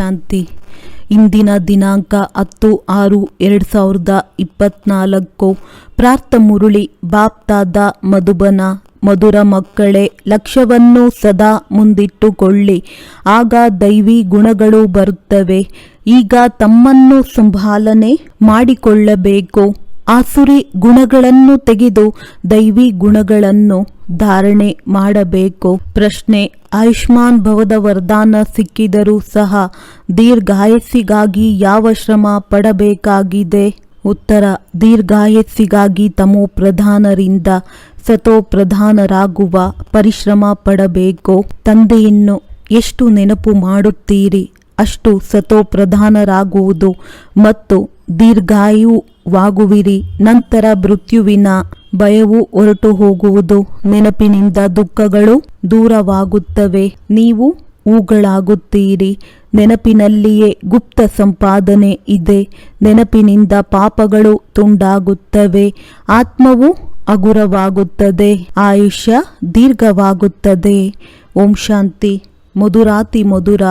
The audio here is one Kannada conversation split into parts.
ಶಾಂತಿ. ಇಂದಿನ ದಿನಾಂಕ ಹತ್ತು ಆರು ಎರಡು ಸಾವಿರದ ಇಪ್ಪತ್ನಾಲ್ಕು. ಪ್ರಾರ್ಥ ಮುರುಳಿ, ಬಾಪ್ತಾದ ಮಧುಬನ, ಮಧುರ ಮಕ್ಕಳೇ, ಲಕ್ಷ್ಯವನ್ನು ಸದಾ ಮುಂದಿಟ್ಟುಕೊಳ್ಳಿ. ಆಗ ದೈವಿ ಗುಣಗಳು ಬರುತ್ತವೆ. ಈಗ ತಮ್ಮನ್ನು ಸಂಭಾಲನೆ ಮಾಡಿಕೊಳ್ಳಬೇಕು. ಆಸುರಿ ಗುಣಗಳನ್ನು ತೆಗೆದು ದೈವಿ ಗುಣಗಳನ್ನು ಧಾರಣೆ ಮಾಡಬೇಕು. ಪ್ರಶ್ನೆ, ಆಯುಷ್ಮಾನ್ ಭವದ ವರದಾನ ಸಿಕ್ಕಿದರೂ ಸಹ ದೀರ್ಘಾಯಸ್ಸಿಗಾಗಿ ಯಾವ ಶ್ರಮ ಪಡಬೇಕಾಗಿದೆ? ಉತ್ತರ, ದೀರ್ಘಾಯಸ್ಸಿಗಾಗಿ ತಮೋ ಪ್ರಧಾನರಿಂದ ಸತೋ ಪ್ರಧಾನರಾಗುವ ಪರಿಶ್ರಮ ಪಡಬೇಕು. ತಂದೆಯನ್ನು ಎಷ್ಟು ನೆನಪು ಮಾಡುತ್ತೀರಿ? ಅಷ್ಟು ಸತೋಪ್ರಧಾನರಾಗುವುದು ಮತ್ತು ದೀರ್ಘಾಯುವಾಗುವಿರಿ. ನಂತರ ಮೃತ್ಯುವಿನ ಭಯವು ಹೊರಟು ಹೋಗುವುದು ನೆನಪಿನಿಂದ ದುಃಖಗಳು ದೂರವಾಗುತ್ತವೆ. ನೀವು ಹೂಗಳಾಗುತ್ತೀರಿ. ನೆನಪಿನಲ್ಲಿಯೇ ಗುಪ್ತ ಸಂಪಾದನೆ ಇದೆ. ನೆನಪಿನಿಂದ ಪಾಪಗಳು ತುಂಡಾಗುತ್ತವೆ. ಆತ್ಮವು ಹಗುರವಾಗುತ್ತದೆ. ಆಯುಷ್ಯ ದೀರ್ಘವಾಗುತ್ತದೆ. ಓಂ ಶಾಂತಿ. ಮಧುರಾತಿ ಮಧುರ,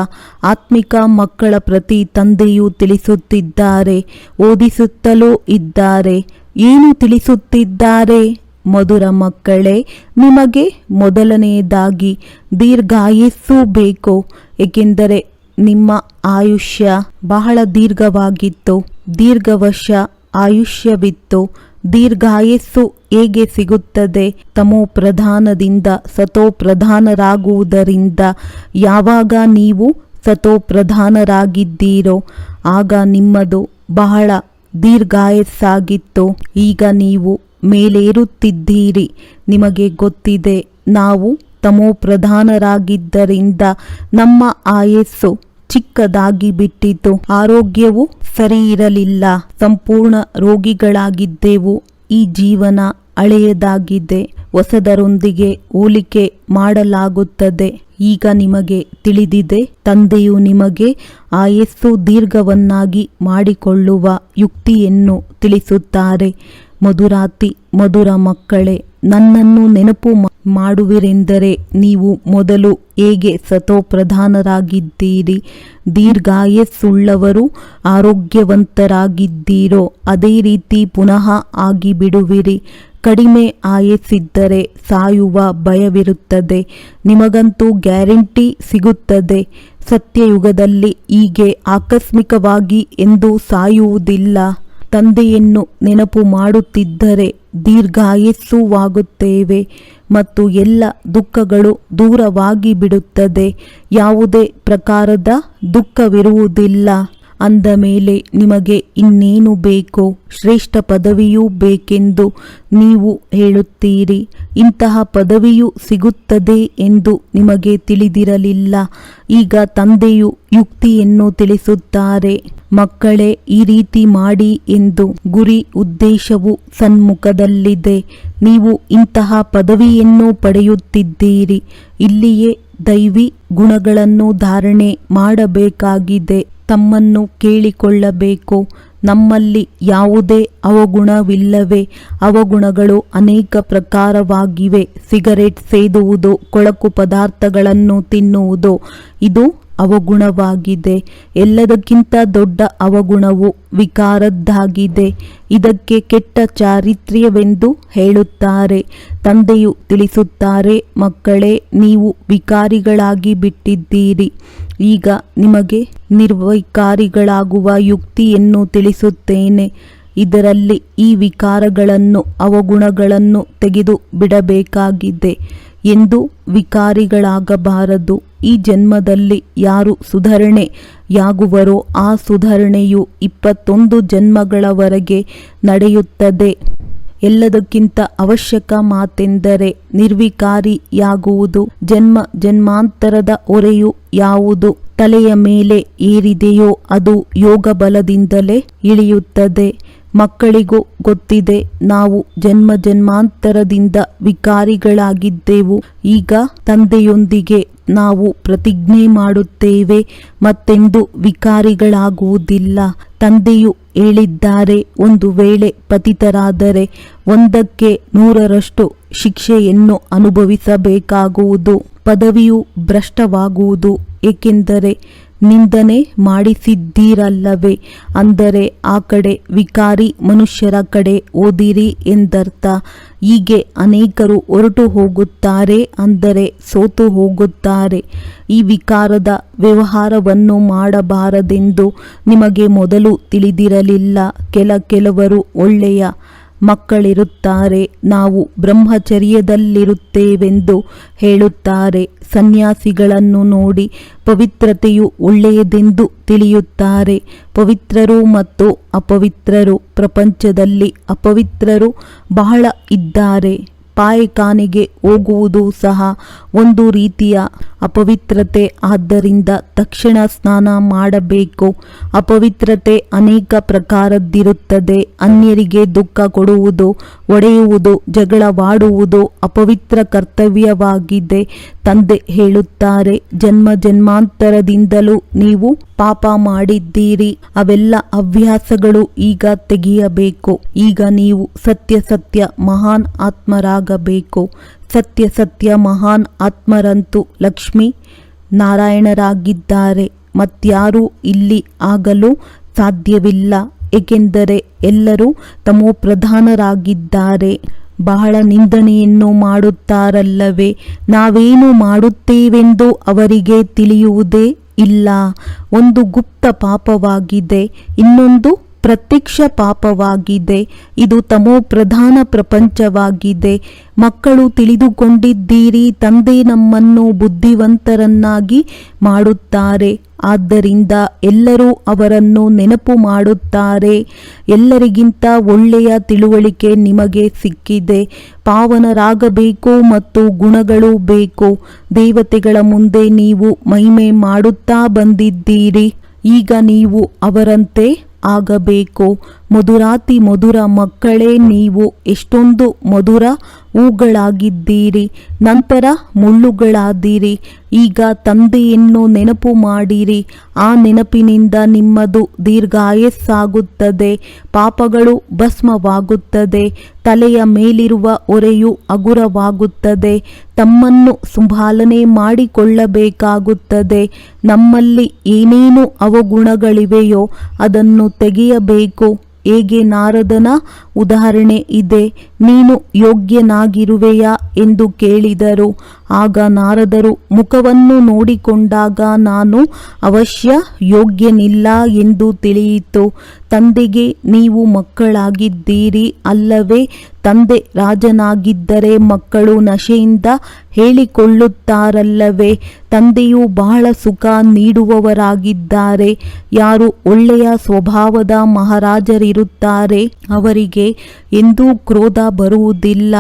ಆತ್ಮಿಕ ಮಕ್ಕಳ ಪ್ರತಿ ತಂದೆಯು ತಿಳಿಸುತ್ತಿದ್ದಾರೆ, ಓದಿಸುತ್ತಲೂ ಇದ್ದಾರೆ. ಏನು ತಿಳಿಸುತ್ತಿದ್ದಾರೆ? ಮಧುರ ಮಕ್ಕಳೇ, ನಿಮಗೆ ಮೊದಲನೆಯದಾಗಿ ದೀರ್ಘಾಯಸ್ಸು ಬೇಕು, ಏಕೆಂದರೆ ನಿಮ್ಮ ಆಯುಷ್ಯ ಬಹಳ ದೀರ್ಘವಾಗಿತ್ತು. ದೀರ್ಘವಶ ಆಯುಷ್ಯವಿತ್ತು. ದೀರ್ಘಾಯಸ್ಸು ಹೇಗೆ ಸಿಗುತ್ತದೆ? ತಮೋ ಪ್ರಧಾನದಿಂದ ಸತೋ ಪ್ರಧಾನರಾಗುವುದರಿಂದ ಯಾವಾಗ ನೀವು ಸತೋ ಪ್ರಧಾನರಾಗಿದ್ದೀರೋ, ಆಗ ನಿಮ್ಮದು ಬಹಳ ದೀರ್ಘಾಯಸ್ಸಾಗಿತ್ತು. ಈಗ ನೀವು ಮೇಲೇರುತ್ತಿದ್ದೀರಿ. ನಿಮಗೆ ಗೊತ್ತಿದೆ, ನಾವು ತಮೋ ಪ್ರಧಾನರಾಗಿದ್ದರಿಂದ ನಮ್ಮ ಆಯಸ್ಸು ಚಿಕ್ಕದಾಗಿ ಬಿಟ್ಟಿತು. ಆರೋಗ್ಯವು ಸರಿ ಇರಲಿಲ್ಲ ಸಂಪೂರ್ಣ ರೋಗಿಗಳಾಗಿದ್ದೆವು. ಈ ಜೀವನ ಹಳೆಯದಾಗಿದೆ. ಹೊಸದರೊಂದಿಗೆ ಹೋಲಿಕೆ ಮಾಡಲಾಗುತ್ತದೆ. ಈಗ ನಿಮಗೆ ತಿಳಿದಿದೆ, ತಂದೆಯು ನಿಮಗೆ ಆಯಸ್ಸು ದೀರ್ಘವನ್ನಾಗಿ ಮಾಡಿಕೊಳ್ಳುವ ಯುಕ್ತಿಯನ್ನು ತಿಳಿಸುತ್ತಾರೆ. ಮಧುರಾತಿ, ಮಧುರ ಮಕ್ಕಳೇ, ನನ್ನನ್ನು ನೆನಪು ಮಾಡುವಿರೆಂದರೆ ನೀವು ಮೊದಲು ಹೇಗೆ ಸತೋಪ್ರಧಾನರಾಗಿದ್ದೀರಿ? ದೀರ್ಘಾಯಸ್ಸುಳ್ಳವರು ಆರೋಗ್ಯವಂತರಾಗಿದ್ದೀರೋ, ಅದೇ ರೀತಿ ಪುನಃ ಆಗಿಬಿಡುವಿರಿ. ಕಡಿಮೆ ಆಯಸ್ಸಿದ್ದರೆ ಸಾಯುವ ಭಯವಿರುತ್ತದೆ. ನಿಮಗಂತೂ ಗ್ಯಾರಂಟಿ ಸಿಗುತ್ತದೆ. ಸತ್ಯಯುಗದಲ್ಲಿ ಹೀಗೆ ಆಕಸ್ಮಿಕವಾಗಿ ಎಂದು ಸಾಯುವುದಿಲ್ಲ. ತಂದೆಯನ್ನು ನೆನಪು ಮಾಡುತ್ತಿದ್ದರೆ ದೀರ್ಘಾಯಸ್ಸುವಾಗುತ್ತೇವೆ ಮತ್ತು ಎಲ್ಲ ದುಃಖಗಳು ದೂರವಾಗಿ ಬಿಡುತ್ತದೆ. ಯಾವುದೇ ಪ್ರಕಾರದ ದುಃಖವಿರುವುದಿಲ್ಲ. ಅಂದ ಮೇಲೆ ನಿಮಗೆ ಇನ್ನೇನು ಬೇಕೋ ಶ್ರೇಷ್ಠ ಪದವಿಯೂ ಬೇಕೆಂದು ನೀವು ಹೇಳುತ್ತೀರಿ. ಇಂತಹ ಪದವಿಯು ಸಿಗುತ್ತದೆ ಎಂದು ನಿಮಗೆ ತಿಳಿದಿರಲಿಲ್ಲ. ಈಗ ತಂದೆಯು ಯುಕ್ತಿಯನ್ನು ತಿಳಿಸುತ್ತಾರೆ. ಮಕ್ಕಳೇ, ಈ ರೀತಿ ಮಾಡಿ ಎಂದು ಗುರಿ ಉದ್ದೇಶವು ಸನ್ಮುಖದಲ್ಲಿದೆ. ನೀವು ಇಂತಹ ಪದವಿಯನ್ನು ಪಡೆಯುತ್ತಿದ್ದೀರಿ. ಇಲ್ಲಿಯೇ ದೈವಿ ಗುಣಗಳನ್ನು ಧಾರಣೆ ಮಾಡಬೇಕಾಗಿದೆ. ತಮ್ಮನ್ನು ಕೇಳಿಕೊಳ್ಳಬೇಕು. ನಮ್ಮಲ್ಲಿ ಯಾವುದೇ ಅವಗುಣವಿಲ್ಲವೇ. ಅವಗುಣಗಳು ಅನೇಕ ಪ್ರಕಾರವಾಗಿವೆ. ಸಿಗರೆಟ್ ಸೇದುವುದು ಕೊಳಕು ಪದಾರ್ಥಗಳನ್ನು ತಿನ್ನುವುದು. ಇದು ಅವಗುಣವಾಗಿದೆ. ಎಲ್ಲದಕ್ಕಿಂತ ದೊಡ್ಡ ಅವಗುಣವು ವಿಕಾರದ್ದಾಗಿದೆ. ಇದಕ್ಕೆ ಕೆಟ್ಟ ಚಾರಿತ್ರ್ಯವೆಂದು ಹೇಳುತ್ತಾರೆ. ತಂದೆಯು ತಿಳಿಸುತ್ತಾರೆ, ಮಕ್ಕಳೇ, ನೀವು ವಿಕಾರಿಗಳಾಗಿ ಬಿಟ್ಟಿದ್ದೀರಿ. ಈಗ ನಿಮಗೆ ನಿರ್ವಿಕಾರಿಗಳಾಗುವ ಯುಕ್ತಿಯನ್ನು ತಿಳಿಸುತ್ತೇನೆ. ಇದರಲ್ಲಿ ಈ ವಿಕಾರಗಳನ್ನು, ಅವಗುಣಗಳನ್ನು ತೆಗೆದು ಬಿಡಬೇಕಾಗಿದೆ ಎಂದು ವಿಕಾರಿಗಳಾಗಬಾರದು. ಈ ಜನ್ಮದಲ್ಲಿ ಯಾರು ಸುಧಾರಣೆಯಾಗುವರೋ ಆ ಸುಧಾರಣೆಯು ಇಪ್ಪತ್ತೊಂದು ಜನ್ಮಗಳವರೆಗೆ ನಡೆಯುತ್ತದೆ. ಎಲ್ಲದಕ್ಕಿಂತ ಅವಶ್ಯಕ ಮಾತೆಂದರೆ ನಿರ್ವಿಕಾರಿಯಾಗುವುದು. ಜನ್ಮ ಜನ್ಮಾಂತರದ ಹೊರೆಯು ಯಾವುದು? ತಲೆಯ ಮೇಲೆ ಏರಿದೆಯೋ ಅದು ಯೋಗ ಬಲದಿಂದಲೇ ಇಳಿಯುತ್ತದೆ. ಮಕ್ಕಳಿಗೂ ಗೊತ್ತಿದೆ, ನಾವು ಜನ್ಮ ಜನ್ಮಾಂತರದಿಂದ ವಿಕಾರಿಗಳಾಗಿದ್ದೆವು. ಈಗ ತಂದೆಯೊಂದಿಗೆ ನಾವು ಪ್ರತಿಜ್ಞೆ ಮಾಡುತ್ತೇವೆ, ಮತ್ತೆಂದು ವಿಕಾರಿಗಳಾಗುವುದಿಲ್ಲ. ತಂದೆಯು ಹೇಳಿದ್ದಾರೆ, ಒಂದು ವೇಳೆ ಪತಿತರಾದರೆ ಒಂದಕ್ಕೆ ನೂರರಷ್ಟು ಶಿಕ್ಷೆಯನ್ನು ಅನುಭವಿಸಬೇಕಾಗುವುದು. ಪದವಿಯು ಭ್ರಷ್ಟವಾಗುವುದು, ಏಕೆಂದರೆ ನಿಂದನೆ ಮಾಡಿಸಿದ್ದೀರಲ್ಲವೇ? ಅಂದರೆ ಆ ಕಡೆ ವಿಕಾರಿ ಮನುಷ್ಯರ ಕಡೆ ಓದಿರಿ ಎಂದರ್ಥ. ಹೀಗೆ ಅನೇಕರು ಹೊರಟು ಹೋಗುತ್ತಾರೆ, ಅಂದರೆ ಸೋತು ಹೋಗುತ್ತಾರೆ. ಈ ವಿಕಾರದ ವ್ಯವಹಾರವನ್ನು ಮಾಡಬಾರದೆಂದು ನಿಮಗೆ ಮೊದಲು ತಿಳಿದಿರಲಿಲ್ಲ. ಕೆಲ ಕೆಲವರು ಒಳ್ಳೆಯ ಮಕ್ಕಳಿರುತ್ತಾರೆ, ನಾವು ಬ್ರಹ್ಮಚರ್ಯದಲ್ಲಿರುತ್ತೇವೆಂದು ಹೇಳುತ್ತಾರೆ. ಸನ್ಯಾಸಿಗಳನ್ನು ನೋಡಿ ಪವಿತ್ರತೆಯು ಒಳ್ಳೆಯದೆಂದು ತಿಳಿಯುತ್ತಾರೆ. ಪವಿತ್ರರು ಮತ್ತು ಅಪವಿತ್ರರು ಪ್ರಪಂಚದಲ್ಲಿ ಅಪವಿತ್ರರು ಬಹಳ ಇದ್ದಾರೆ. ಪಾಯಖಾನೆಗೆ ಹೋಗುವುದು ಸಹ ಒಂದು ರೀತಿಯ ಅಪವಿತ್ರತೆ. ಆದ್ದರಿಂದ ತಕ್ಷಣ ಸ್ನಾನ ಮಾಡಬೇಕು. ಅಪವಿತ್ರತೆ ಅನೇಕ ಪ್ರಕಾರದ್ದಿರುತ್ತದೆ. ಅನ್ಯರಿಗೆ ದುಃಖ ಕೊಡುವುದು, ಒಡೆಯುವುದು, ಜಗಳವಾಡುವುದು ಅಪವಿತ್ರ ಕರ್ತವ್ಯವಾಗಿದೆ. ತಂದೆ ಹೇಳುತ್ತಾರೆ, ಜನ್ಮ ಜನ್ಮಾಂತರದಿಂದಲೂ ನೀವು ಪಾಪ ಮಾಡಿದ್ದೀರಿ. ಅವೆಲ್ಲ ಹವ್ಯಾಸಗಳು ಈಗ ತೆಗೆಯಬೇಕು. ಈಗ ನೀವು ಸತ್ಯ ಸತ್ಯ ಮಹಾನ್ ಆತ್ಮರಾಗಬೇಕು. ಸತ್ಯ ಸತ್ಯ ಮಹಾನ್ ಆತ್ಮರಂತೂ ಲಕ್ಷ್ಮಿ ನಾರಾಯಣರಾಗಿದ್ದಾರೆ. ಮತ್ಯಾರೂ ಇಲ್ಲಿ ಆಗಲು ಸಾಧ್ಯವಿಲ್ಲ. ಏಕೆಂದರೆ ಎಲ್ಲರೂ ತಮೋ ಪ್ರಧಾನರಾಗಿದ್ದಾರೆ. ಬಹಳ ನಿಂದನೆಯನ್ನು ಮಾಡುತ್ತಾರಲ್ಲವೇ? ನಾವೇನು ಮಾಡುತ್ತೇವೆಂದು ಅವರಿಗೆ ತಿಳಿಯುವುದೇ ಇಲ್ಲ. ಒಂದು ಗುಪ್ತ ಪಾಪವಾಗಿದೆ ಇನ್ನೊಂದು ಪ್ರತ್ಯಕ್ಷ ಪಾಪವಾಗಿದೆ. ಇದು ತಮೋ ಪ್ರಧಾನ ಪ್ರಪಂಚವಾಗಿದೆ. ಮಕ್ಕಳು ತಿಳಿದುಕೊಂಡಿದ್ದೀರಿ, ತಂದೆ ನಮ್ಮನ್ನು ಬುದ್ಧಿವಂತರನ್ನಾಗಿ ಮಾಡುತ್ತಾರೆ. ಆದ್ದರಿಂದ ಎಲ್ಲರೂ ಅವರನ್ನು ನೆನಪು ಮಾಡುತ್ತಾರೆ. ಎಲ್ಲರಿಗಿಂತ ಒಳ್ಳೆಯ ತಿಳುವಳಿಕೆ ನಿಮಗೆ ಸಿಕ್ಕಿದೆ. ಪಾವನರಾಗಬೇಕು ಮತ್ತು ಗುಣಗಳು ಬೇಕು. ದೇವತೆಗಳ ಮುಂದೆ ನೀವು ಮಹಿಮೆ ಮಾಡುತ್ತಾ ಬಂದಿದ್ದೀರಿ. ಈಗ ನೀವು ಅವರಂತೆ ಆಗಬೇಕು. ಮಧುರಾತಿ ಮಧುರ ಮಕ್ಕಳೇ ನೀವು ಎಷ್ಟೊಂದು ಮಧುರ ಹೂಗಳಾಗಿದ್ದೀರಿ, ನಂತರ ಮುಳ್ಳುಗಳಾದಿರಿ, ಈಗ ತಂದೆಯನ್ನು ನೆನಪು ಮಾಡಿರಿ, ಆ ನೆನಪಿನಿಂದ ನಿಮ್ಮದು ದೀರ್ಘಾಯಸ್ಸಾಗುತ್ತದೆ, ಪಾಪಗಳು ಭಸ್ಮವಾಗುತ್ತದೆ, ತಲೆಯ ಮೇಲಿರುವ ಒರೆಯು ಹಗುರವಾಗುತ್ತದೆ, ತಮ್ಮನ್ನು ಸಂಭಾಲನೆ ಮಾಡಿಕೊಳ್ಳಬೇಕಾಗುತ್ತದೆ, ನಮ್ಮಲ್ಲಿ ಏನೇನು ಅವಗುಣಗಳಿವೆಯೋ ಅದನ್ನು ತೆಗೆಯಬೇಕು. ಹೇಗೆ ನಾರದನ ಉದಾಹರಣೆ ಇದೆ? ನೀನು ಯೋಗ್ಯನಾಗಿರುವೆಯಾ ಎಂದು ಕೇಳಿದರು. ಆಗ ನಾರದರು ಮುಖವನ್ನು ನೋಡಿಕೊಂಡಾಗ ನಾನು ಅವಶ್ಯ ಯೋಗ್ಯನಿಲ್ಲ ಎಂದು ತಿಳಿಯಿತು. ತಂದೆಗೆ ನೀವು ಮಕ್ಕಳಾಗಿದ್ದೀರಿ ಅಲ್ಲವೇ? ತಂದೆ ರಾಜನಾಗಿದ್ದರೆ ಮಕ್ಕಳು ನಶೆಯಿಂದ ಹೇಳಿಕೊಳ್ಳುತ್ತಾರಲ್ಲವೇ? ತಂದೆಯು ಬಹಳ ಸುಖ ನೀಡುವವರಾಗಿದ್ದಾರೆ. ಯಾರು ಒಳ್ಳೆಯ ಸ್ವಭಾವದ ಮಹಾರಾಜರಿರುತ್ತಾರೆ, ಅವರಿಗೆ ಎಂದೂ ಕ್ರೋಧ ಬರುವುದಿಲ್ಲ.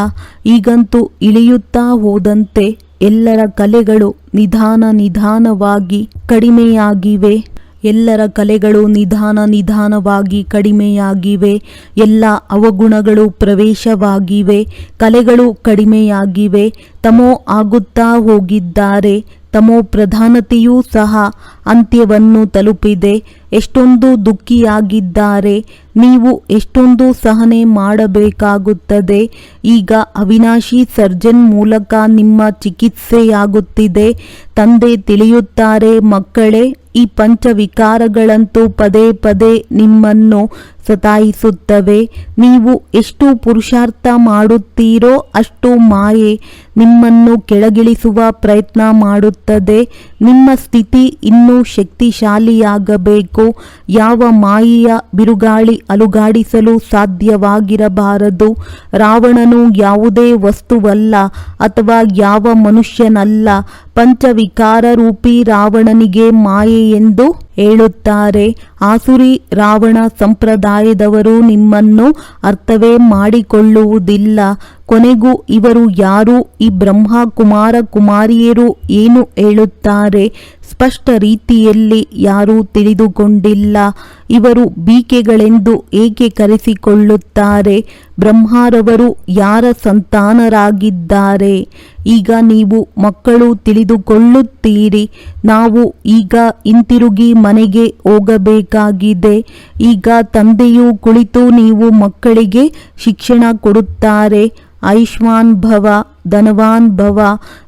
ಈಗಂತೂ ಇಳಿಯುತ್ತಾ ಹೋದಂತೆ ಎಲ್ಲರ ಕಲೆಗಳು ನಿಧಾನ ನಿಧಾನವಾಗಿ ಕಡಿಮೆಯಾಗಿವೆ. ಎಲ್ಲರ ಕಲೆಗಳು ನಿಧಾನ ನಿಧಾನವಾಗಿ ಕಡಿಮೆಯಾಗಿವೆ. ಎಲ್ಲ ಅವಗುಣಗಳು ಪ್ರವೇಶವಾಗಿವೆ. ಕಲೆಗಳು ಕಡಿಮೆಯಾಗಿವೆ. ತಮೋ ಆಗುತ್ತಾ ಹೋಗಿದ್ದಾರೆ. ತಮೋ ಪ್ರಧಾನತೆಯೂ ಸಹ ಅಂತ್ಯವನ್ನು ತಲುಪಿದೆ. ಎಷ್ಟೊಂದು ದುಃಖಿಯಾಗಿದ್ದಾರೆ. ನೀವು ಎಷ್ಟೊಂದು ಸಹನೆ ಮಾಡಬೇಕಾಗುತ್ತದೆ. ಈಗ ಅವಿನಾಶಿ ಸರ್ಜನ್ ಮೂಲಕ ನಿಮ್ಮ ಚಿಕಿತ್ಸೆಯಾಗುತ್ತಿದೆ. ತಂದೆ ತಿಳಿಯುತ್ತಾರೆ, ಮಕ್ಕಳೇ ಈ ಪಂಚವಿಕಾರಗಳಂತೂ ಪದೇ ಪದೇ ನಿಮ್ಮನ್ನು ಸತಾಯಿಸುತ್ತವೆ. ನೀವು ಎಷ್ಟು ಪುರುಷಾರ್ಥ ಮಾಡುತ್ತೀರೋ ಅಷ್ಟು ಮಾಯೆ ನಿಮ್ಮನ್ನು ಕೆಳಗಿಳಿಸುವ ಪ್ರಯತ್ನ ಮಾಡುತ್ತದೆ. ನಿಮ್ಮ ಸ್ಥಿತಿ ಇನ್ನೂ ಶಕ್ತಿಶಾಲಿಯಾಗಬೇಕು. ಯಾವ ಮಾಯೆಯ ಬಿರುಗಾಳಿ ಅಲುಗಾಡಿಸಲು ಸಾಧ್ಯವಾಗಿರಬಾರದು. ರಾವಣನು ಯಾವುದೇ ವಸ್ತುವಲ್ಲ ಅಥವಾ ಯಾವ ಮನುಷ್ಯನಲ್ಲ. ಪಂಚವಿಕಾರ ರೂಪಿ ರಾವಣನಿಗೆ ಮಾಯೆ ಎಂದು ಹೇಳುತ್ತಾರೆ. ಆಸುರಿ ರಾವಣ ಸಂಪ್ರದಾಯದವರು ನಿಮ್ಮನ್ನು ಅರ್ಥವೇ ಮಾಡಿಕೊಳ್ಳುವುದಿಲ್ಲ. ಕೊನೆಗೂ ಇವರು ಯಾರು? ಈ ಬ್ರಹ್ಮ ಕುಮಾರ ಕುಮಾರಿಯರು ಏನು ಹೇಳುತ್ತಾರೆ? ಸ್ಪಷ್ಟ ರೀತಿಯಲ್ಲಿ ಯಾರೂ ತಿಳಿದುಕೊಂಡಿಲ್ಲ. ಇವರು ಬೀಕೆಗಳೆಂದು ಏಕೆ ಕರೆಸಿಕೊಳ್ಳುತ್ತಾರೆ? ಬ್ರಹ್ಮಾರವರು ಯಾರ ಸಂತಾನರಾಗಿದ್ದಾರೆ? ಈಗ ನೀವು ಮಕ್ಕಳು ತಿಳಿದುಕೊಳ್ಳುತ್ತೀರಿ. ನಾವು ಈಗ ಹಿಂತಿರುಗಿ ಮನೆಗೆ ಹೋಗಬೇಕಾಗಿದೆ. ಈಗ ತಂದೆಯು ಕುಳಿತು ನೀವು ಮಕ್ಕಳಿಗೆ ಶಿಕ್ಷಣ ಕೊಡುತ್ತಾರೆ. ಆಯುಷ್ಮಾನ್ ಭವ. ಧನವಾನ್ ಭವ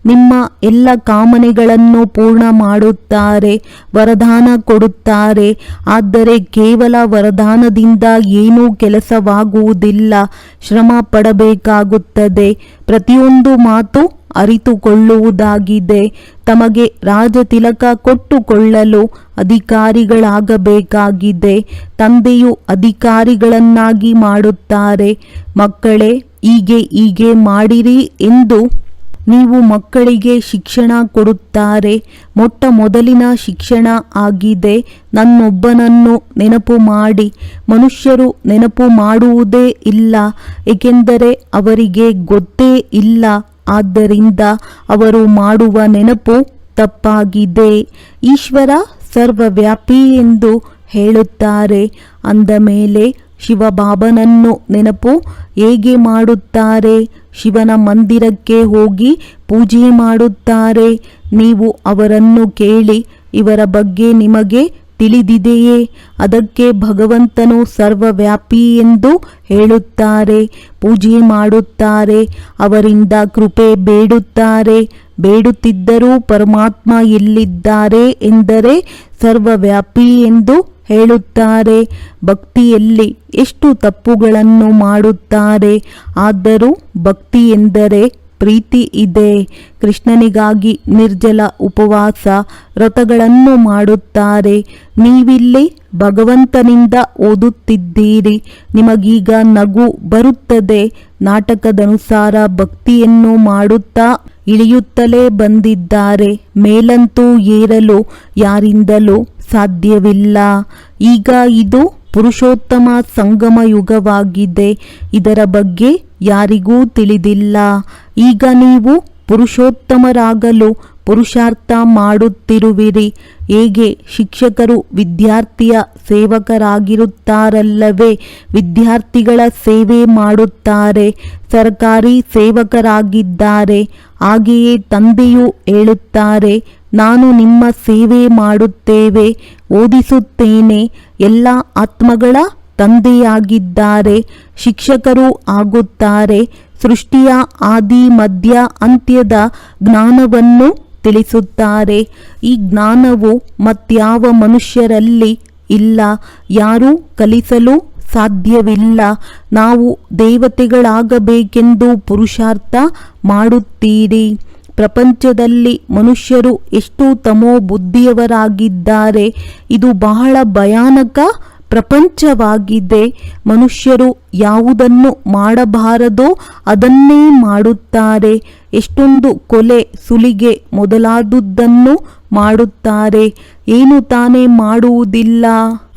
ನಿಮ್ಮ ಎಲ್ಲ ಕಾಮನೆಗಳನ್ನು ಪೂರ್ಣ ಮಾಡುತ್ತಾರೆ, ವರದಾನ ಕೊಡುತ್ತಾರೆ. ಆದರೆ ಕೇವಲ ವರದಾನದಿಂದ ಏನೂ ಕೆಲಸವಾಗುವುದಿಲ್ಲ, ಶ್ರಮ ಪಡಬೇಕಾಗುತ್ತದೆ. ಪ್ರತಿಯೊಂದು ಮಾತು ಅರಿತುಕೊಳ್ಳುವುದಾಗಿದೆ. ತಮಗೆ ರಾಜತಿಲಕ ಕೊಟ್ಟುಕೊಳ್ಳಲು ಅಧಿಕಾರಿಗಳಾಗಬೇಕಾಗಿದೆ. ತಂದೆಯು ಅಧಿಕಾರಿಗಳನ್ನಾಗಿ ಮಾಡುತ್ತಾರೆ. ಮಕ್ಕಳೇ, ಹೀಗೆ ಹೀಗೆ ಮಾಡಿರಿ ಎಂದು ನೀವು ಮಕ್ಕಳಿಗೆ ಶಿಕ್ಷಣ ಕೊಡುತ್ತಾರೆ. ಮೊಟ್ಟ ಮೊದಲಿನ ಶಿಕ್ಷಣ ಆಗಿದೆ. ನನ್ನೊಬ್ಬನನ್ನು ನೆನಪು ಮಾಡಿ. ಮನುಷ್ಯರು ನೆನಪು ಮಾಡುವುದೇ ಇಲ್ಲ, ಏಕೆಂದರೆ ಅವರಿಗೆ ಗೊತ್ತೇ ಇಲ್ಲ. ಆದ್ದರಿಂದ ಅವರು ಮಾಡುವ ನೆನಪು ತಪ್ಪಾಗಿದೆ. ಈಶ್ವರ ಸರ್ವವ್ಯಾಪಿ ಎಂದು ಹೇಳುತ್ತಾರೆ. ಅಂದ ಮೇಲೆ ಶಿವಬಾಬನನ್ನು ನೆನಪು ಹೇಗೆ ಮಾಡುತ್ತಾರೆ? ಶಿವನ ಮಂದಿರಕ್ಕೆ ಹೋಗಿ ಪೂಜೆ ಮಾಡುತ್ತಾರೆ. ನೀವು ಅವರನ್ನು ಕೇಳಿ, ಇವರ ಬಗ್ಗೆ ನಿಮಗೆ ತಿಳಿದಿದೆಯೇ? ಅದಕ್ಕೆ ಭಗವಂತನು ಸರ್ವವ್ಯಾಪಿ ಎಂದು ಹೇಳುತ್ತಾರೆ, ಪೂಜೆ ಮಾಡುತ್ತಾರೆ, ಅವರಿಂದ ಕೃಪೆ ಬೇಡುತ್ತಾರೆ, ಬೇಡುತ್ತಿದ್ದರೂ ಪರಮಾತ್ಮ ಎಲ್ಲಿದ್ದಾರೆ ಎಂದರೆ ಸರ್ವವ್ಯಾಪಿ ಎಂದು ಹೇಳುತ್ತಾರೆ. ಭಕ್ತಿಯಲ್ಲಿ ಎಷ್ಟು ತಪ್ಪುಗಳನ್ನು ಮಾಡುತ್ತಾರೆ, ಆದರೂ ಭಕ್ತಿ ಎಂದರೆ ಪ್ರೀತಿ ಇದೆ. ಕೃಷ್ಣನಿಗಾಗಿ ನಿರ್ಜಲ ಉಪವಾಸ ವ್ರತಗಳನ್ನು ಮಾಡುತ್ತಾರೆ. ನೀವಿಲ್ಲಿ ಭಗವಂತನಿಂದ ಓದುತ್ತಿದ್ದೀರಿ. ನಿಮಗೀಗ ನಗು ಬರುತ್ತದೆ. ನಾಟಕದನುಸಾರ ಭಕ್ತಿಯನ್ನು ಮಾಡುತ್ತಾ ಇಳಿಯುತ್ತಲೇ ಬಂದಿದ್ದಾರೆ. ಮೇಲಂತೂ ಏರಲು ಯಾರಿಂದಲೂ ಸಾಧ್ಯವಿಲ್ಲ. ಈಗ ಇದು ಪುರುಷೋತ್ತಮ ಸಂಗಮ ಯುಗವಾಗಿದೆ ಇದರ ಬಗ್ಗೆ ಯಾರಿಗೂ ತಿಳಿದಿಲ್ಲ. ಈಗ ನೀವು ಪುರುಷೋತ್ತಮರಾಗಲು ಪುರುಷಾರ್ಥ ಮಾಡುತ್ತಿರುವಿರಿ. ಹೇಗೆ? ಶಿಕ್ಷಕರು ವಿದ್ಯಾರ್ಥಿಯ ಸೇವಕರಾಗಿರುತ್ತಾರಲ್ಲವೇ? ವಿದ್ಯಾರ್ಥಿಗಳ ಸೇವೆ ಮಾಡುತ್ತಾರೆ. ಸರ್ಕಾರಿ ಸೇವಕರಾಗಿದ್ದಾರೆ. ಹಾಗೆಯೇ ತಂದೆಯು ಹೇಳುತ್ತಾರೆ, ನಾನು ನಿಮ್ಮ ಸೇವೆ ಮಾಡುತ್ತೇವೆ, ಓದಿಸುತ್ತೇನೆ. ಎಲ್ಲ ಆತ್ಮಗಳ ತಂದೆಯಾಗಿದ್ದಾರೆ. ಶಿಕ್ಷಕರು ಆಗುತ್ತಾರೆ. ಸೃಷ್ಟಿಯ ಆದಿ, ಮಧ್ಯ, ಅಂತ್ಯದ ಜ್ಞಾನವನ್ನು ತಿಳಿಸುತ್ತಾರೆ. ಈ ಜ್ಞಾನವು ಮತ್ಯಾವ ಮನುಷ್ಯರಲ್ಲಿ ಇಲ್ಲ. ಯಾರೂ ಕಲಿಸಲು ಸಾಧ್ಯವಿಲ್ಲ. ನಾವು ದೇವತೆಗಳಾಗಬೇಕೆಂದು ಪುರುಷಾರ್ಥ ಮಾಡುತ್ತೀರಿ. ಪ್ರಪಂಚದಲ್ಲಿ ಮನುಷ್ಯರು ಎಷ್ಟು ತಮೋ ಬುದ್ಧಿಯವರಾಗಿದ್ದಾರೆ. ಇದು ಬಹಳ ಭಯಾನಕ ಪ್ರಪಂಚವಾಗಿದೆ ಮನುಷ್ಯರು ಯಾವುದನ್ನು ಮಾಡಬಾರದೋ ಅದನ್ನೇ ಮಾಡುತ್ತಾರೆ. ಎಷ್ಟೊಂದು ಕೊಲೆ ಸುಲಿಗೆ ಮೊದಲಾದುದನ್ನು ಮಾಡುತ್ತಾರೆ. ಏನು ತಾನೇ ಮಾಡುವುದಿಲ್ಲ.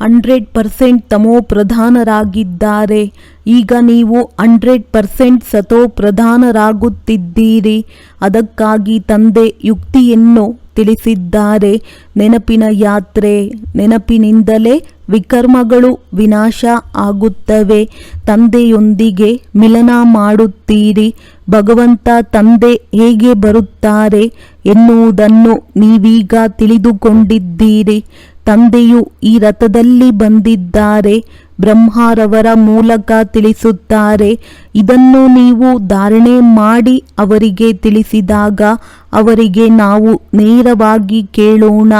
ಹಂಡ್ರೆಡ್ ಪರ್ಸೆಂಟ್ ತಮೋ ಪ್ರಧಾನರಾಗಿದ್ದಾರೆ. ಈಗ ನೀವು ಹಂಡ್ರೆಡ್ ಪರ್ಸೆಂಟ್ ಸತೋ ಪ್ರಧಾನರಾಗುತ್ತಿದ್ದೀರಿ. ಅದಕ್ಕಾಗಿ ತಂದೆ ಯುಕ್ತಿಯನ್ನು ತಿಳಿಸಿದ್ದಾರೆ. ನೆನಪಿನ ಯಾತ್ರೆ, ನೆನಪಿನಿಂದಲೇ ವಿಕರ್ಮಗಳು ವಿನಾಶ ಆಗುತ್ತವೆ. ತಂದೆಯೊಂದಿಗೆ ಮಿಲನ ಮಾಡುತ್ತೀರಿ. ಭಗವಂತ ತಂದೆ ಹೇಗೆ ಬರುತ್ತಾರೆ ಎನ್ನುವುದನ್ನು ನೀವೀಗ ತಿಳಿದುಕೊಂಡಿದ್ದೀರಿ. ತಂದೆಯು ಈ ರಥದಲ್ಲಿ ಬಂದಿದ್ದಾರೆ. ಬ್ರಹ್ಮಾರವರ ಮೂಲಕ ತಿಳಿಸುತ್ತಾರೆ. ಇದನ್ನು ನೀವು ಧಾರಣೆ ಮಾಡಿ ಅವರಿಗೆ ತಿಳಿಸಿದಾಗ ಅವರಿಗೆ ನಾವು ನೇರವಾಗಿ ಕೇಳೋಣ.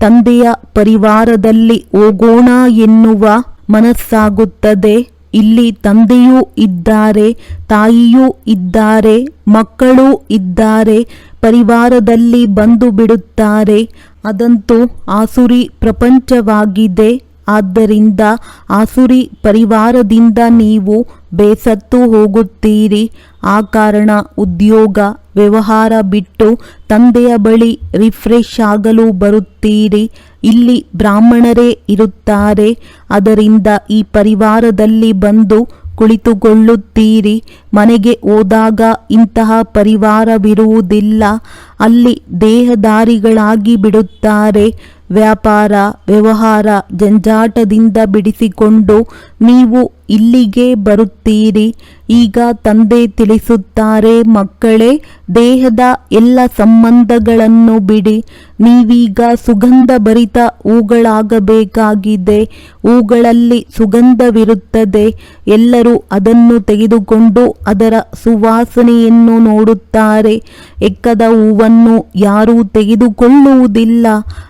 ತಂದೆಯ ಪರಿವಾರದಲ್ಲಿ ಹೋಗೋಣ ಎನ್ನುವ ಮನಸ್ಸಾಗುತ್ತದೆ. ಇಲ್ಲಿ ತಂದೆಯೂ ಇದ್ದಾರೆ, ತಾಯಿಯೂ ಇದ್ದಾರೆ, ಮಕ್ಕಳೂ ಇದ್ದಾರೆ, ಪರಿವಾರದಲ್ಲಿ ಬಂದು ಬಿಡುತ್ತಾರೆ. ಅದಂತೂ ಆಸುರಿ ಪ್ರಪಂಚವಾಗಿದೆ. ಆದ್ದರಿಂದ ಆಸುರಿ ಪರಿವಾರದಿಂದ ನೀವು ಬೇಸತ್ತು ಹೋಗುತ್ತೀರಿ. ಆ ಕಾರಣ ಉದ್ಯೋಗ, ವ್ಯವಹಾರ ಬಿಟ್ಟು ತಂದೆಯ ಬಳಿ ರಿಫ್ರೆಶ್ ಆಗಲು ಬರುತ್ತೀರಿ. ಇಲ್ಲಿ ಬ್ರಾಹ್ಮಣರೇ ಇರುತ್ತಾರೆ, ಅದರಿಂದ ಈ ಪರಿವಾರದಲ್ಲಿ ಬಂದು ಕುಳಿತುಕೊಳ್ಳುತ್ತೀರಿ. ಮನೆಗೆ ಹೋದಾಗ ಇಂತಹ ಪರಿವಾರವಿರುವುದಿಲ್ಲ. ಅಲ್ಲಿ ದೇಹದಾರಿಗಳಾಗಿ ಬಿಡುತ್ತಾರೆ. ವ್ಯಾಪಾರ, ವ್ಯವಹಾರ ಜಂಜಾಟದಿಂದ ಬಿಡಿಸಿಕೊಂಡು ನೀವು ಇಲ್ಲಿಗೆ ಬರುತ್ತೀರಿ. ಈಗ ತಂದೆ ತಿಳಿಸುತ್ತಾರೆ, ಮಕ್ಕಳೇ, ದೇಹದ ಎಲ್ಲ ಸಂಬಂಧಗಳನ್ನು ಬಿಡಿ. ನೀವೀಗ ಸುಗಂಧ ಭರಿತ ಹೂಗಳಾಗಬೇಕಾಗಿದೆ. ಹೂಗಳಲ್ಲಿ ಸುಗಂಧವಿರುತ್ತದೆ. ಎಲ್ಲರೂ ಅದನ್ನು ತೆಗೆದುಕೊಂಡು ಅದರ ಸುವಾಸನೆಯನ್ನು ನೋಡುತ್ತಾರೆ. ಎಕ್ಕದ ಹೂವನ್ನು ಯಾರೂ ತೆಗೆದುಕೊಳ್ಳುವುದಿಲ್ಲ.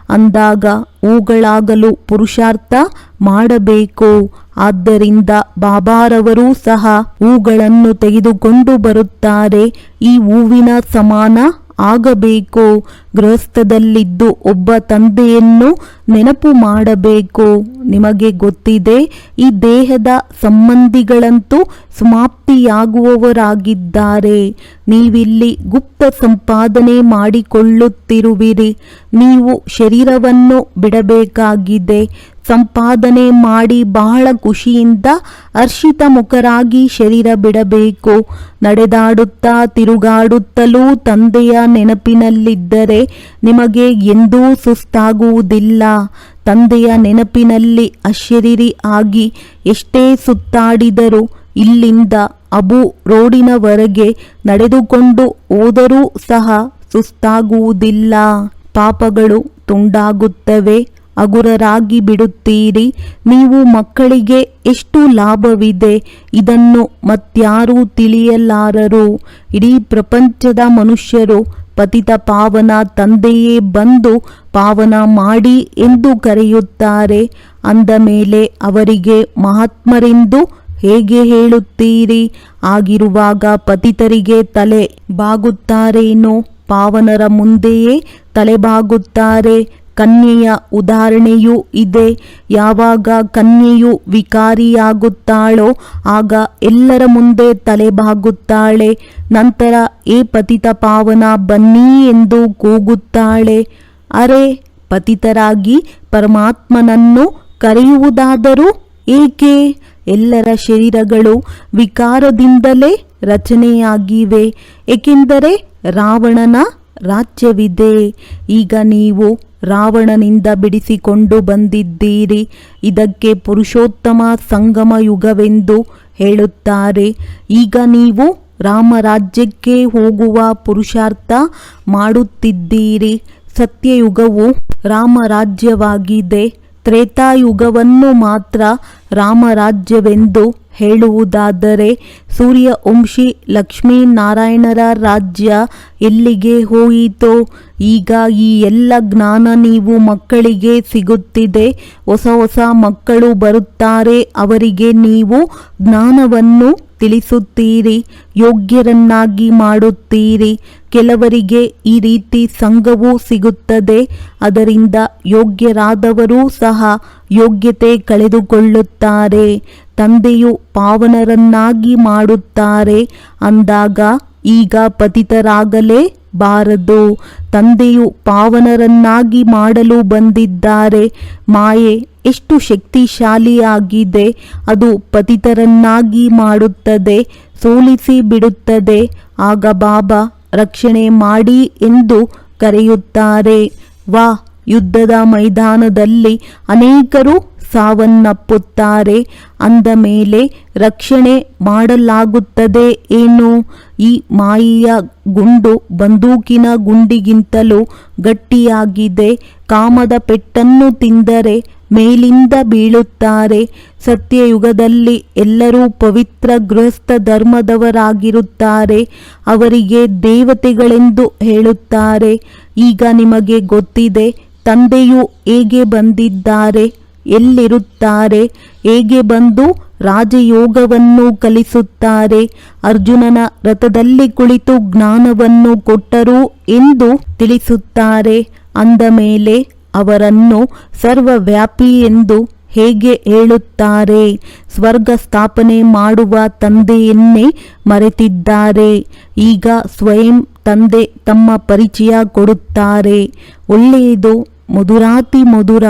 ಅಂದಾಗ ಹೂಗಳಾಗಲು ಪುರುಷಾರ್ಥ ಮಾಡಬೇಕು. ಆದ್ದರಿಂದ ಬಾಬಾರವರೂ ಸಹ ಹೂಗಳನ್ನು ತೆಗೆದುಕೊಂಡು ಬರುತ್ತಾರೆ. ಈ ಹೂವಿನ ಸಮಾನ ಆಗಬೇಕು. ಗೃಹಸ್ಥದಲ್ಲಿದ್ದು ಒಬ್ಬ ತಂದೆಯನ್ನು ನೆನಪು ಮಾಡಬೇಕು. ನಿಮಗೆ ಗೊತ್ತಿದೆ, ಈ ದೇಹದ ಸಂಬಂಧಿಗಳಂತೂ ಸಮಾಪ್ತಿಯಾಗುವವರಾಗಿದ್ದಾರೆ. ನೀವಿಲ್ಲಿ ಗುಪ್ತ ಸಂಪಾದನೆ ಮಾಡಿಕೊಳ್ಳುತ್ತಿರುವಿರಿ. ನೀವು ಶರೀರವನ್ನು ಬಿಡಬೇಕಾಗಿದೆ. ಸಂಪಾದನೆ ಮಾಡಿ ಬಹಳ ಖುಷಿಯಿಂದ ಅರ್ಷಿತ ಮುಖರಾಗಿ ಶರೀರ ಬಿಡಬೇಕು. ನಡೆದಾಡುತ್ತಾ ತಿರುಗಾಡುತ್ತಲೂ ತಂದೆಯ ನೆನಪಿನಲ್ಲಿದ್ದರೆ ನಿಮಗೆ ಎಂದೂ ಸುಸ್ತಾಗುವುದಿಲ್ಲ. ತಂದೆಯ ನೆನಪಿನಲ್ಲಿ ಅಶರೀರಿ ಆಗಿ ಎಷ್ಟೇ ಸುತ್ತಾಡಿದರೂ ಇಲ್ಲಿಂದ ಅಬು ರೋಡಿನವರೆಗೆ ನಡೆದುಕೊಂಡು ಹೋದರೂ ಸಹ ಸುಸ್ತಾಗುವುದಿಲ್ಲ. ಪಾಪಗಳು ತುಂಡಾಗುತ್ತವೆ ಅಗುರರಾಗಿ ಬಿಡುತ್ತೀರಿ. ನೀವು ಮಕ್ಕಳಿಗೆ ಎಷ್ಟು ಲಾಭವಿದೆ ಇದನ್ನು ಮತ್ಯಾರೂ ತಿಳಿಯಲಾರರು. ಇಡೀ ಪ್ರಪಂಚದ ಮನುಷ್ಯರು ಪತಿತ ಪಾವನ ತಂದೆಯೇ ಬಂದು ಪಾವನ ಮಾಡಿ ಎಂದು ಕರೆಯುತ್ತಾರೆ. ಅಂದ ಮೇಲೆ ಅವರಿಗೆ, ಮಹಾತ್ಮರೆಂದು ಹೇಗೆ ಹೇಳುತ್ತೀರಿ? ಆಗಿರುವಾಗ ಪತಿತರಿಗೆ ತಲೆ ಬಾಗುತ್ತಾರೇನೋ? ಪಾವನರ ಮುಂದೆಯೇ ತಲೆಬಾಗುತ್ತಾರೆ ಕನ್ಯೆಯ ಉದಾಹರಣೆಯೂ ಇದೆ. ಯಾವಾಗ ಕನ್ಯೆಯು ವಿಕಾರಿಯಾಗುತ್ತಾಳೋ ಆಗ ಎಲ್ಲರ ಮುಂದೆ ತಲೆಬಾಗುತ್ತಾಳೆ. ನಂತರ ಏ ಪತಿತ ಪಾವನ, ಬನ್ನಿ ಎಂದು ಕೂಗುತ್ತಾಳೆ. ಅರೆ, ಪತಿತರಾಗಿ ಪರಮಾತ್ಮನನ್ನು ಕರೆಯುವುದಾದರೂ ಏಕೆ? ಎಲ್ಲರ ಶರೀರಗಳು ವಿಕಾರದಿಂದಲೇ ರಚನೆಯಾಗಿವೆ. ಏಕೆಂದರೆ ರಾವಣನ ರಾಜ್ಯವಿದೆ. ಈಗ ನೀವು ರಾವಣನಿಂದ ಬಿಡಿಸಿಕೊಂಡು ಬಂದಿದ್ದೀರಿ. ಇದಕ್ಕೆ ಪುರುಷೋತ್ತಮ ಸಂಗಮ ಯುಗವೆಂದು ಹೇಳುತ್ತಾರೆ. ಈಗ ನೀವು ರಾಮರಾಜ್ಯಕ್ಕೆ ಹೋಗುವ ಪುರುಷಾರ್ಥ ಮಾಡುತ್ತಿದ್ದೀರಿ. ಸತ್ಯಯುಗವು ರಾಮರಾಜ್ಯವಾಗಿದೆ. ತ್ರೇತಾಯುಗವನ್ನು ಮಾತ್ರ ರಾಮರಾಜ್ಯವೆಂದು ಹೇಳುವುದಾದರೆ, ಸೂರ್ಯ ಸೂರ್ಯವಂಶಿ ಲಕ್ಷ್ಮೀನಾರಾಯಣರ ರಾಜ್ಯ ಎಲ್ಲಿಗೆ ಹೋಯಿತೋ ಈಗ ಈ ಎಲ್ಲ ಜ್ಞಾನ ನೀವು ಮಕ್ಕಳಿಗೆ ಸಿಗುತ್ತಿದೆ. ಹೊಸ ಹೊಸ ಮಕ್ಕಳು ಬರುತ್ತಾರೆ, ಅವರಿಗೆ ನೀವು ಜ್ಞಾನವನ್ನು ತಿಳಿಸುತ್ತೀರಿ, ಯೋಗ್ಯರನ್ನಾಗಿ ಮಾಡುತ್ತೀರಿ. ಕೆಲವರಿಗೆ ಈ ರೀತಿ ಸಂಘವೂ ಸಿಗುತ್ತದೆ. ಅದರಿಂದ ಯೋಗ್ಯರಾದವರೂ ಸಹ ಯೋಗ್ಯತೆ ಕಳೆದುಕೊಳ್ಳುತ್ತಾರೆ. ತಂದೆಯು ಪಾವನರನ್ನಾಗಿ ಮಾಡುತ್ತಾರೆ. ಅಂದಾಗ ಈಗ ಪತಿತರಾಗಲೇ ಬಾರದು. ತಂದೆಯು ಪಾವನರನ್ನಾಗಿ ಮಾಡಲು ಬಂದಿದ್ದಾರೆ. ಮಾಯೆ ಎಷ್ಟು ಶಕ್ತಿಶಾಲಿಯಾಗಿದೆ. ಅದು ಪತಿತರನ್ನಾಗಿ ಮಾಡುತ್ತದೆ, ಸೋಲಿಸಿ ಬಿಡುತ್ತದೆ. ಆಗ ಬಾಬಾ ರಕ್ಷಣೆ ಮಾಡಿ ಎಂದು ಕರೆಯುತ್ತಾರೆ. ವಾ, ಯುದ್ಧದ ಮೈದಾನದಲ್ಲಿ ಅನೇಕರು ಸಾವನ್ನಪ್ಪುತ್ತಾರೆ. ಅಂದ ಮೇಲೆ ರಕ್ಷಣೆ ಮಾಡಲಾಗುತ್ತದೆ ಏನು? ಈ ಮಾಯಿಯ ಗುಂಡು ಬಂದೂಕಿನ ಗುಂಡಿಗಿಂತಲೂ ಗಟ್ಟಿಯಾಗಿದೆ. ಕಾಮದ ಪೆಟ್ಟನ್ನು ತಿಂದರೆ ಮೇಲಿಂದ ಬೀಳುತ್ತಾರೆ. ಸತ್ಯಯುಗದಲ್ಲಿ ಎಲ್ಲರೂ ಪವಿತ್ರ ಗೃಹಸ್ಥ ಧರ್ಮದವರಾಗಿರುತ್ತಾರೆ. ಅವರಿಗೆ ದೇವತೆಗಳೆಂದು ಹೇಳುತ್ತಾರೆ. ಈಗ ನಿಮಗೆ ಗೊತ್ತಿದೆ, ತಂದೆಯು ಹೇಗೆ ಬಂದಿದ್ದಾರೆ? ಎಲ್ಲಿರುತ್ತಾರೆ? ಹೇಗೆ ಬಂದು ರಾಜಯೋಗವನ್ನು ಕಲಿಸುತ್ತಾರೆ? ಅರ್ಜುನನ ರಥದಲ್ಲಿ ಕುಳಿತು ಜ್ಞಾನವನ್ನು ಕೊಟ್ಟರು ಎಂದು ತಿಳಿಸುತ್ತಾರೆ. ಅಂದ ಮೇಲೆ ಅವರನ್ನು ಸರ್ವವ್ಯಾಪಿ ಎಂದು ಹೇಗೆ ಹೇಳುತ್ತಾರೆ? ಸ್ವರ್ಗ ಸ್ಥಾಪನೆ ಮಾಡುವ ತಂದೆಯನ್ನೇ ಮರೆತಿದ್ದಾರೆ. ಈಗ ಸ್ವಯಂ ತಂದೆ ತಮ್ಮ ಪರಿಚಯ ಕೊಡುತ್ತಾರೆ. ಒಳ್ಳೆಯದು, ಮಧುರಾತಿ ಮಧುರ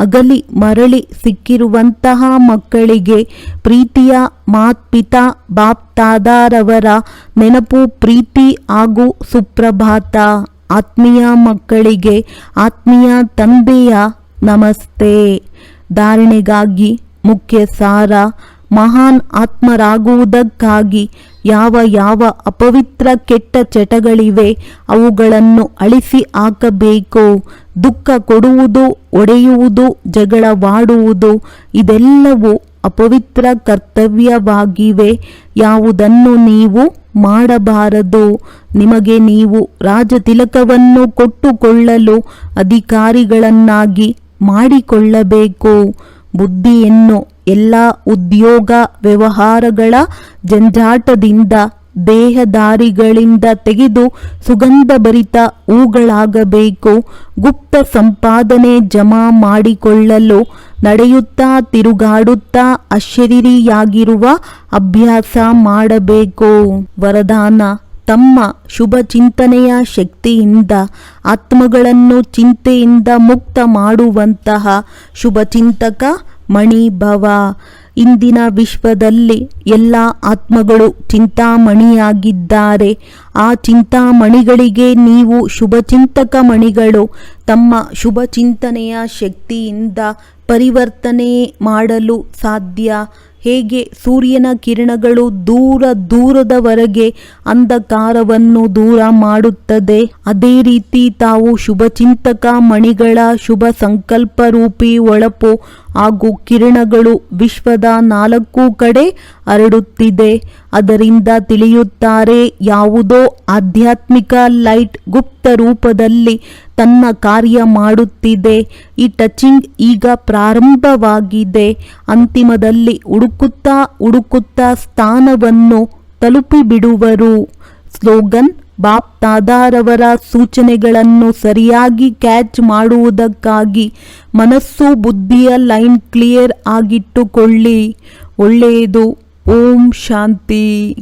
ಅಗಲಿ ಮರಳಿ ಸಿಕ್ಕಿರುವಂತಹ ಮಕ್ಕಳಿಗೆ ಪ್ರೀತಿಯ ಮಾತ್ ಪಿತಾ ಬಾಪ್ ತಾದಾರವರ ನೆನಪು ಪ್ರೀತಿ ಹಾಗೂ ಸುಪ್ರಭಾತ. ಆತ್ಮೀಯ ಮಕ್ಕಳಿಗೆ ಆತ್ಮೀಯ ತಂದೆಯ ನಮಸ್ತೆ. ಧಾರಣೆಗಾಗಿ ಮುಖ್ಯ ಸಾರ ಮಹಾನ್ ಆತ್ಮರಾಗುವುದಕ್ಕಾಗಿ ಯಾವ ಯಾವ ಅಪವಿತ್ರ ಕೆಟ್ಟ ಚಟಗಳಿವೆ ಅವುಗಳನ್ನು ಅಳಿಸಿ ಹಾಕಬೇಕು. ದುಃಖ ಕೊಡುವುದು, ಒಡೆಯುವುದು, ಜಗಳವಾಡುವುದು, ಇದೆಲ್ಲವೂ ಅಪವಿತ್ರ ಕರ್ತವ್ಯವಾಗಿವೆ. ಯಾವುದನ್ನು ನೀವು ಮಾಡಬಾರದು? ನಿಮಗೆ ನೀವು ರಾಜತಿಲಕವನ್ನು ಕೊಟ್ಟುಕೊಳ್ಳಲು ಅಧಿಕಾರಿಗಳನ್ನಾಗಿ ಮಾಡಿಕೊಳ್ಳಬೇಕು. ಬುದ್ಧಿಯನ್ನು ಎಲ್ಲ ಉದ್ಯೋಗ ವ್ಯವಹಾರಗಳ ಜಂಜಾಟದಿಂದ ದೇಹದಾರಿಗಳಿಂದ ತೆಗೆದು ಸುಗಂಧಭರಿತ ಹೂಗಳಾಗಬೇಕು. ಗುಪ್ತ ಸಂಪಾದನೆ ಜಮಾ ಮಾಡಿಕೊಳ್ಳಲು ನಡೆಯುತ್ತಾ ತಿರುಗಾಡುತ್ತಾ ಅಶರೀರಿಯಾಗಿರುವ ಅಭ್ಯಾಸ ಮಾಡಬೇಕು. ವರದಾನ, ತಮ್ಮ ಶುಭ ಚಿಂತನೆಯ ಶಕ್ತಿಯಿಂದ, ಆತ್ಮಗಳನ್ನು ಚಿಂತೆಯಿಂದ ಮುಕ್ತ ಮಾಡುವಂತಹ ಶುಭಚಿಂತಕ ಮಣಿಭವ. ಇಂದಿನ ವಿಶ್ವದಲ್ಲಿ ಎಲ್ಲ ಆತ್ಮಗಳು ಚಿಂತಾಮಣಿಯಾಗಿದ್ದಾರೆ. ಆ ಚಿಂತಾಮಣಿಗಳಿಗೆ ನೀವು ಶುಭಚಿಂತಕ ಮಣಿಗಳು. ತಮ್ಮ ಶುಭ ಚಿಂತನೆಯ ಶಕ್ತಿಯಿಂದ ಪರಿವರ್ತನೆ ಮಾಡಲು ಸಾಧ್ಯ. ಹೇಗೆ? ಸೂರ್ಯನ ಕಿರಣಗಳು ದೂರ ದೂರದವರೆಗೆ ಅಂಧಕಾರವನ್ನು ದೂರ ಮಾಡುತ್ತದೆ. ಅದೇ ರೀತಿ ತಾವು ಶುಭಚಿಂತಕ ಮಣಿಗಳ ಶುಭ ಸಂಕಲ್ಪ ರೂಪಿ ಒಳಪು ಹಾಗೂ ಕಿರಣಗಳು ವಿಶ್ವದ ನಾಲ್ಕು ಕಡೆ ಹರಡುತ್ತಿದೆ. ಅದರಿಂದ ತಿಳಿಯುತ್ತಾರೆ, ಯಾವುದೋ ಆಧ್ಯಾತ್ಮಿಕ ಲೈಟ್ ಗುಪ್ತ ರೂಪದಲ್ಲಿ ತನ್ನ ಕಾರ್ಯ ಮಾಡುತ್ತಿದೆ. ಈ ಟಚಿಂಗ್ ಈಗ ಪ್ರಾರಂಭವಾಗಿದೆ. ಅಂತಿಮದಲ್ಲಿ ಹುಡುಕುತ್ತಾ ಹುಡುಕುತ್ತಾ ಸ್ಥಾನವನ್ನು ತಲುಪಿಬಿಡುವರು. ಸ್ಲೋಗನ್ ಬಾಪ್ ತಾದಾರವರ ಸೂಚನೆಗಳನ್ನು ಸರಿಯಾಗಿ ಕ್ಯಾಚ್ ಮಾಡುವುದಕ್ಕಾಗಿ ಮನಸ್ಸು ಬುದ್ಧಿಯ ಲೈನ್ ಕ್ಲಿಯರ್ ಆಗಿಟ್ಟುಕೊಳ್ಳಿ. ಒಳ್ಳೆಯದು. ಓಂ ಶಾಂತಿ.